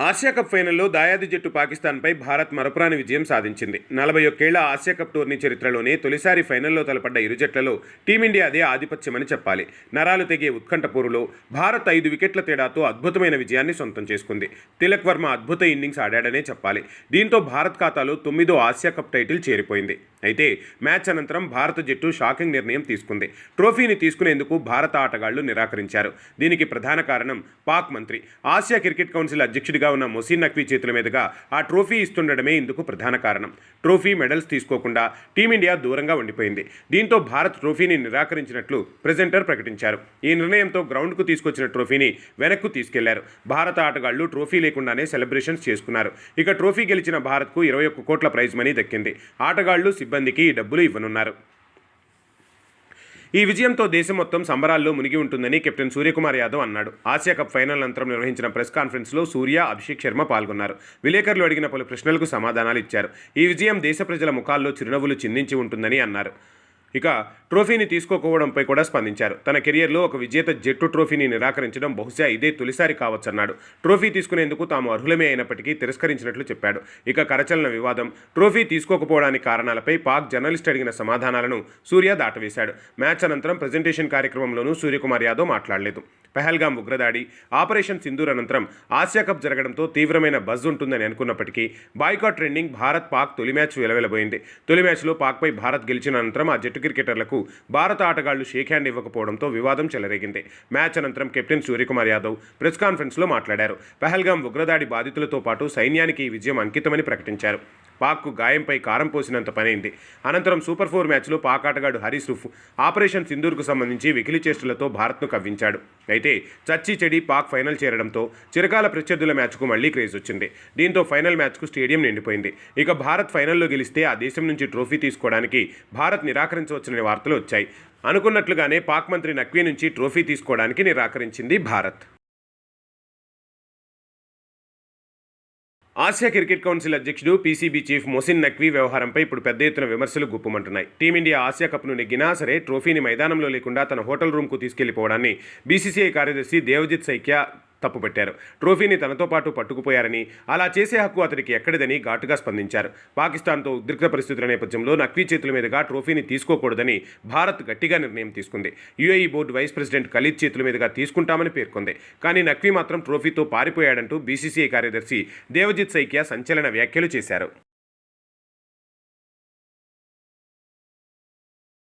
Asia cup ఫైనల్లో దాయాది జట్టు పాకిస్తాన్పై భారత్ మరపురాని విజయం సాధించింది. నలభై ఒక్కేళ్ళ ఆసియా కప్ టోర్నీ చరిత్రలోనే తొలిసారి ఫైనల్లో తలపడ్డ ఇరు జట్లలో టీమిండియాదే ఆధిపత్యమని చెప్పాలి. నరాలు తెగే ఉత్కంఠపూరులో భారత్ ఐదు వికెట్ల తేడాతో అద్భుతమైన విజయాన్ని సొంతం చేసుకుంది. తిలక్ వర్మ అద్భుత ఇన్నింగ్స్ ఆడాడనే చెప్పాలి. దీంతో భారత్ ఖాతాలో తొమ్మిదో ఆసియా కప్ టైటిల్ చేరిపోయింది. అయితే మ్యాచ్ అనంతరం భారత జట్టు షాకింగ్ నిర్ణయం తీసుకుంది. ట్రోఫీని తీసుకునేందుకు భారత ఆటగాళ్ళు నిరాకరించారు. దీనికి ప్రధాన కారణం పాక్ మంత్రి. ఆసియా క్రికెట్ కౌన్సిల్ అధ్యక్షుడిగా ఉన్న మొసీన్ నక్వీ చేతుల మీదుగా ఆ ట్రోఫీ ఇస్తుండడమే ఇందుకు ప్రధాన కారణం. ట్రోఫీ మెడల్స్ తీసుకోకుండా టీమిండియా దూరంగా ఉండిపోయింది. దీంతో భారత్ ట్రోఫీని నిరాకరించినట్లు ప్రెజెంటర్ ప్రకటించారు. ఈ నిర్ణయంతో గ్రౌండ్కు తీసుకొచ్చిన ట్రోఫీని వెనక్కు తీసుకెళ్ళారు. భారత ఆటగాళ్ళు ట్రోఫీ లేకుండానే సెలబ్రేషన్స్ చేసుకున్నారు. ఇక ట్రోఫీ గెలిచిన భారత్కు ఇరవై ఒక్క కోట్ల ప్రైజ్ మనీ దక్కింది. ఆటగాళ్ళు సిబ్బందికి ఈ డబ్బులు ఇవ్వనున్నారు. ఈ విజయంతో దేశం మొత్తం సంబరాల్లో మునిగి ఉంటుందని కెప్టెన్ సూర్యకుమార్ యాదవ్ అన్నాడు. ఆసియా కప్ ఫైనల్ అనంతరం నిర్వహించిన ప్రెస్ కాన్ఫరెన్స్లో సూర్య అభిషేక్ శర్మ పాల్గొన్నారు. విలేకరులు అడిగిన పలు ప్రశ్నలకు సమాధానాలు ఇచ్చారు. ఈ విజయం దేశ ప్రజల ముఖాల్లో చిరునవ్వులు చిందించి ఉంటుందని అన్నారు. ఇక ట్రోఫీని తీసుకోకపోవడంపై కూడా స్పందించారు. తన కెరియర్లో ఒక విజేత జట్టు ట్రోఫీని నిరాకరించడం బహుశా ఇదే తొలిసారి కావచ్చన్నాడు. ట్రోఫీ తీసుకునేందుకు తాము అర్హులమే అయినప్పటికీ తిరస్కరించినట్లు చెప్పాడు. ఇక కరచలన వివాదం ట్రోఫీ తీసుకోకపోవడానికి కారణాలపై పాక్ జర్నలిస్ట్ అడిగిన సమాధానాలను సూర్య దాటవేశాడు. మ్యాచ్ అనంతరం ప్రజెంటేషన్ కార్యక్రమంలోనూ సూర్యకుమార్ యాదవ్ మాట్లాడలేదు. పెహల్గాం ఉగ్రదాడి ఆపరేషన్ సింధూర్ అనంతరం ఆసియా కప్ జరగడంతో తీవ్రమైన బజ్ ఉంటుందని అనుకున్నప్పటికీ బాయ్కాట్ ట్రెండింగ్ భారత్ పాక్ తొలి మ్యాచ్ వెలవెలబోయింది. తొలి మ్యాచ్లో పాక్పై భారత్ గెలిచిన అనంతరం ఆ జట్టు క్రికెటర్లకు భారత ఆటగాళ్ళు షేక్ హ్యాండ్ ఇవ్వకపోవడంతో వివాదం చెలరేగింది. మ్యాచ్ అనంతరం కెప్టెన్ సూర్యకుమార్ యాదవ్ ప్రెస్ కాన్ఫరెన్స్లో మాట్లాడారు. పెహల్గాం ఉగ్రదాడి బాధితులతో పాటు సైన్యానికి ఈ విజయం అంకితమని ప్రకటించారు. పాక్కు గాయంపై కారం పోసినంత పనైంది. అనంతరం సూపర్ ఫోర్ మ్యాచ్లో పాక్ ఆటగాడు హరీస్ ఆపరేషన్ సింధూర్కు సంబంధించి వెకిలి చేష్టలతో భారత్ను కవ్వించాడు. అయితే చచ్చి చెడి పాక్ ఫైనల్ చేరడంతో చిరకాల ప్రత్యర్థుల మ్యాచ్కు మళ్ళీ క్రేజ్ వచ్చింది. దీంతో ఫైనల్ మ్యాచ్కు స్టేడియం నిండిపోయింది. ఇక భారత్ ఫైనల్లో గెలిస్తే ఆ దేశం నుంచి ట్రోఫీ తీసుకోవడానికి భారత్ నిరాకరించవచ్చనే వార్తలు వచ్చాయి. అనుకున్నట్లుగానే పాక్ మంత్రి నక్వీ నుంచి ట్రోఫీ తీసుకోవడానికి నిరాకరించింది భారత్. ఆసియా క్రికెట్ కౌన్సిల్ అధ్యక్షుడు పీసీబీ చీఫ్ మొసిన్ నక్వీ వ్యవహారంపై ఇప్పుడు పెద్ద ఎత్తున విమర్శలు గుప్పుమంటున్నాయి. టీమిండియా ఆసియా కప్ను నెగ్గినా సరే ట్రోఫీని మైదానంలో లేకుండా తన హోటల్ రూమ్కు తీసుకెళ్ళిపోవడాన్ని బీసీసీఐ కార్యదర్శి దేవజిత్ సైక్య తప్పుపెట్టారు ట్రోఫీని తనతో పాటు పట్టుకుపోయారని అలా చేసే హక్కు అతనికి ఎక్కడిదని ఘాటుగా స్పందించారు. పాకిస్తాన్తో ఉద్రిక్త పరిస్థితుల నేపథ్యంలో నక్వీ చేతుల మీదుగా ట్రోఫీని తీసుకోకూడదని భారత్ గట్టిగా నిర్ణయం తీసుకుంది. UAE board vice president Khalid చేతుల మీదుగా తీసుకుంటామని పేర్కొంది. కానీ నక్వీ మాత్రం ట్రోఫీతో పారిపోయాడంటూ బీసీసీఐ కార్యదర్శి దేవజిత్ సైకియా సంచలన వ్యాఖ్యలు చేశారు.